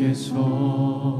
속에서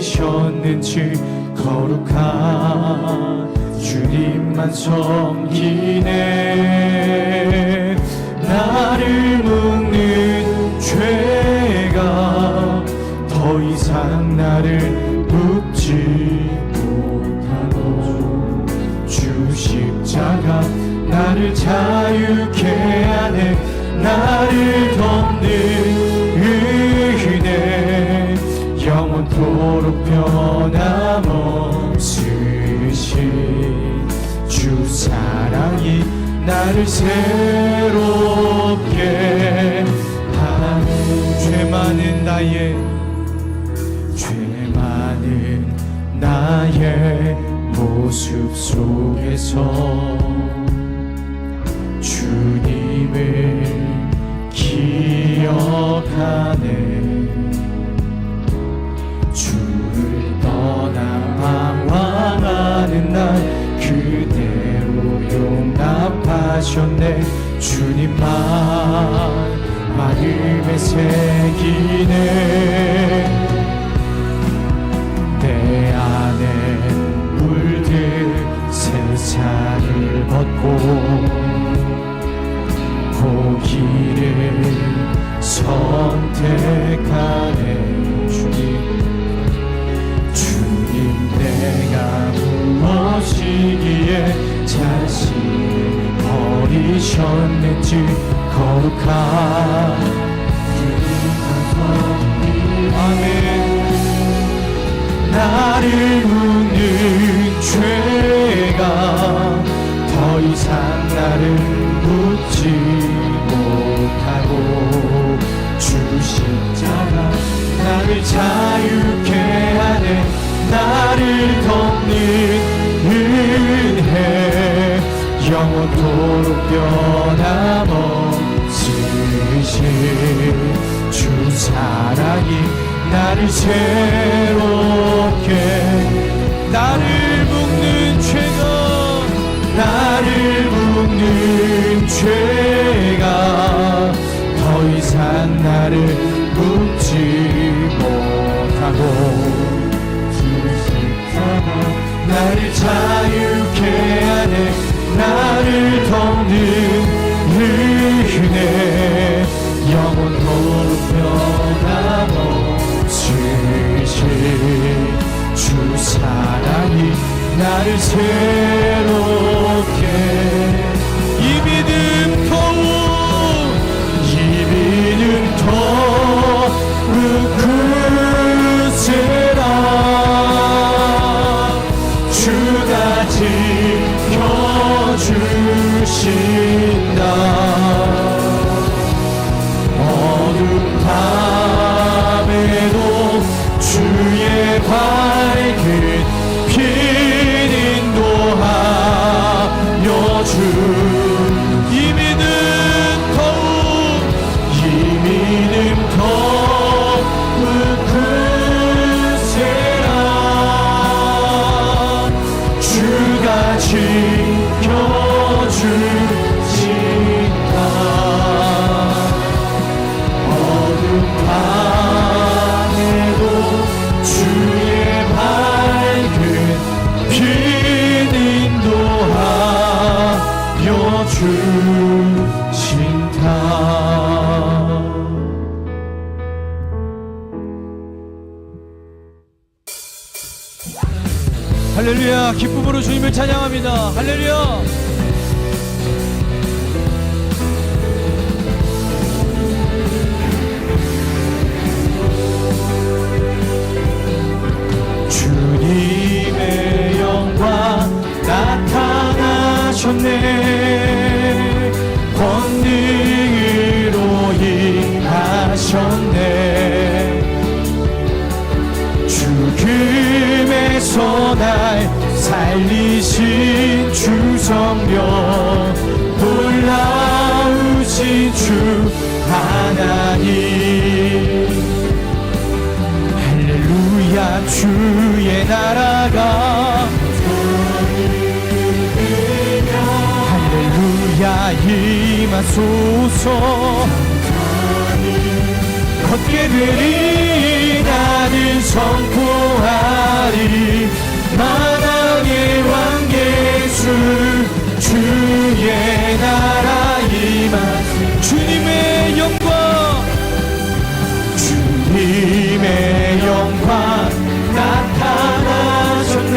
버리셨는지 거룩한 주님만 섬기네. 나를 묶는 죄가 더 이상 나를 묶지 못하고 주 십자가 나를 자유케 하네. 나를 덮는 영원토록 변함없으신 주 사랑이 나를 새롭게 하네. 죄 많은 나의 죄 많은 나의 모습 속에서 주님을 기억하네 방황하는 날 그대로 용납하셨네. 주님만 마음에 새기네. 내 안에 물든 세상을 벗고 보기를 선택하네 무엇이기에 자신을 버리셨는지 거룩한 아멘. 나를 묻는 죄가 더 이상 나를 묻지 못하고 주 십자가 나를 자유케 하네. 나를 덮는 은혜 영원토록 변함없으신 주 사랑이 나를 새롭게 나를 묶는 죄가 나를 묶는 죄가 더 이상 나를 묶지 못하고 주 십자가 나를 자유케 하네. 나를 덮는 은혜 영원토록 변함없으신 주 사랑이 나를 새롭 주 기쁨으로 주님을 찬양합니다. 할렐루야. 주님의 영광 나타나셨네. 권능으로 임하셨네. 죽음에서 날 살리신 주 성령 놀라우신 주 하나님. 할렐루야 주의 나라가. 할렐루야 임하소서. 걷게 되리 나는 왕 예수 주의 나라 임하시 주님의 영광. 주님의 영광 나타나셨네.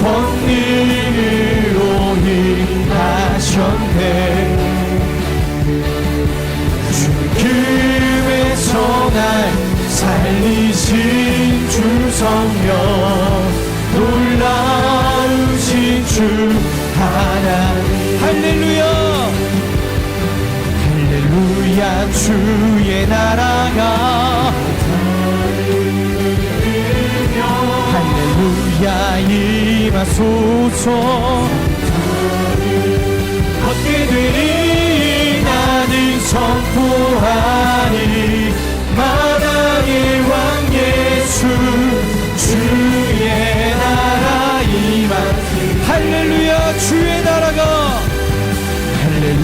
권능으로 임하셨네. 죽음에서 날 살리신 주 성령 주의 나라가 할렐루야 임하소서. 걷게 되리 나는 선포하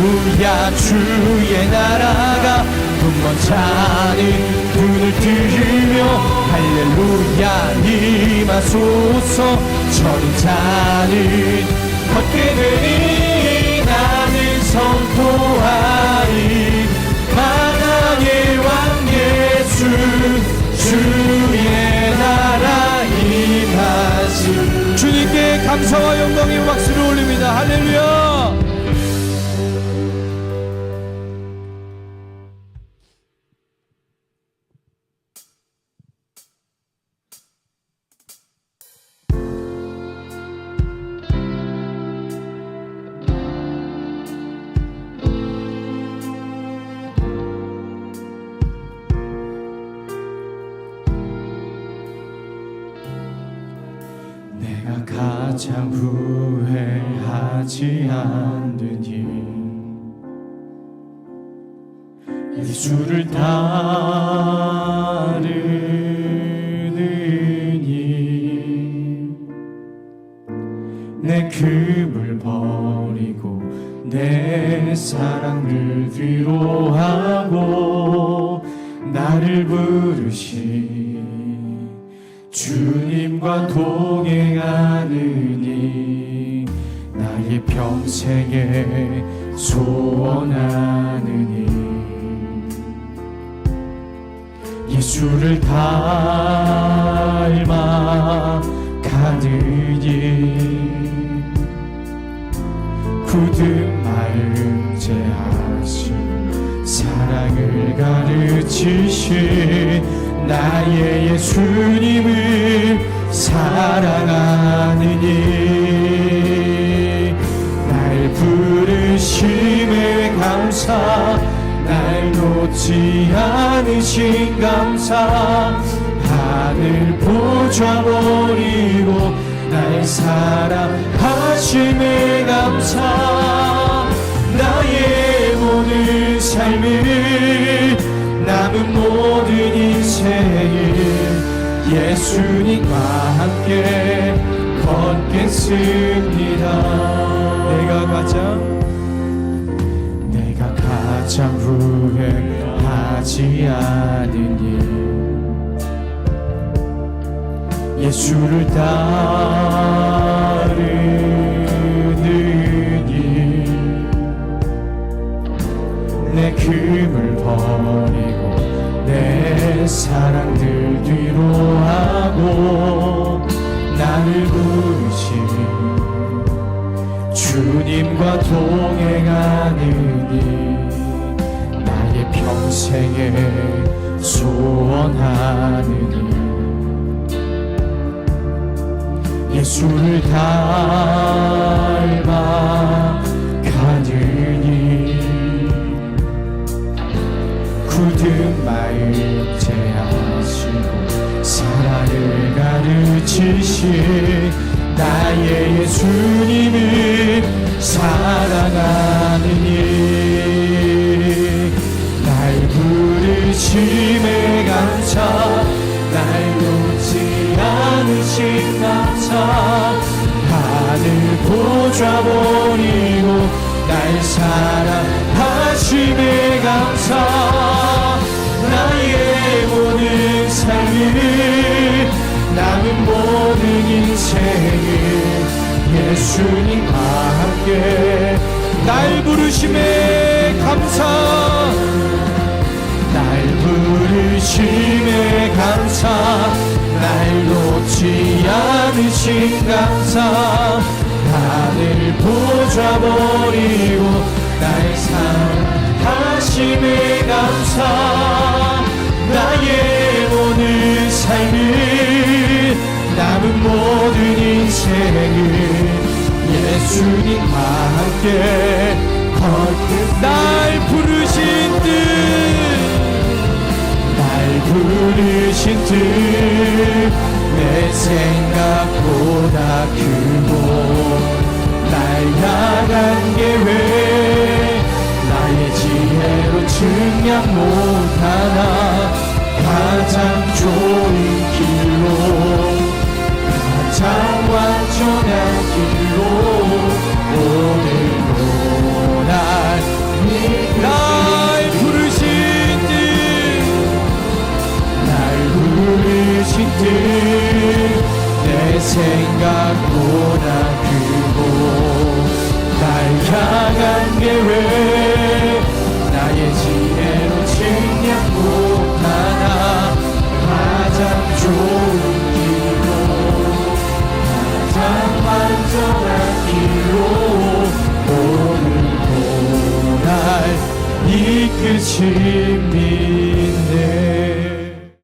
할렐루야? 주의 나라가 분번 자는 눈을 뜨며 할렐루야 임하소서. 저린 자는 걷게 되니 나는 선포하리. 만왕의 왕 예수 주의 나라 임하시 주님께 감사와 영광의 박수를 올립니다. 할렐루야 가장 후회하지 일. 예수를 따르는 일내 금을 버리고 내 사랑을 뒤로하고 나를 부르신 주님과 동행하느니 나의 평생에 소원하느니 예수를 닮아 가느니 굳은 마음 제하신 사랑을 가르치신 나의 예수님을 사랑하느니 날 부르심에 감사 날 놓지 않으신 감사 하늘 보좌 버리고 날 사랑하심에 감사. 나의 모든 삶을 인생을 예수님과 함께 걷겠습니다. 내가 가장 내가 가장 후회하지 않은 일. 예수를 따르는 일내 금을 내 사랑들 뒤로하고 나를 부르시니 주님과 동행하느니 나의 평생에 소원하느니 예수를 닮아 가느니 굳은 마음 제하시고 사랑을 가르치신 나의 예수님을 사랑하느니 날 부르심에 감사 날 놓지 않으신 감사. 하늘 보좌 버리고 날 사랑하심에 감사 삶을 남은 모든 인생을 예수님과 함께 날 부르심에 감사 날 부르심에 감사 날 놓지 않으신 감사 하늘 보좌 버리고 날 사랑하심에 감사 나의 삶을 남은 모든 인생을 예수님과 함께 걷는 날 부르신 뜻날 부르신 뜻내 생각보다 크고 날 향한 계획 나의 지혜로 증량 못하나 가장 좋은 내 생각보다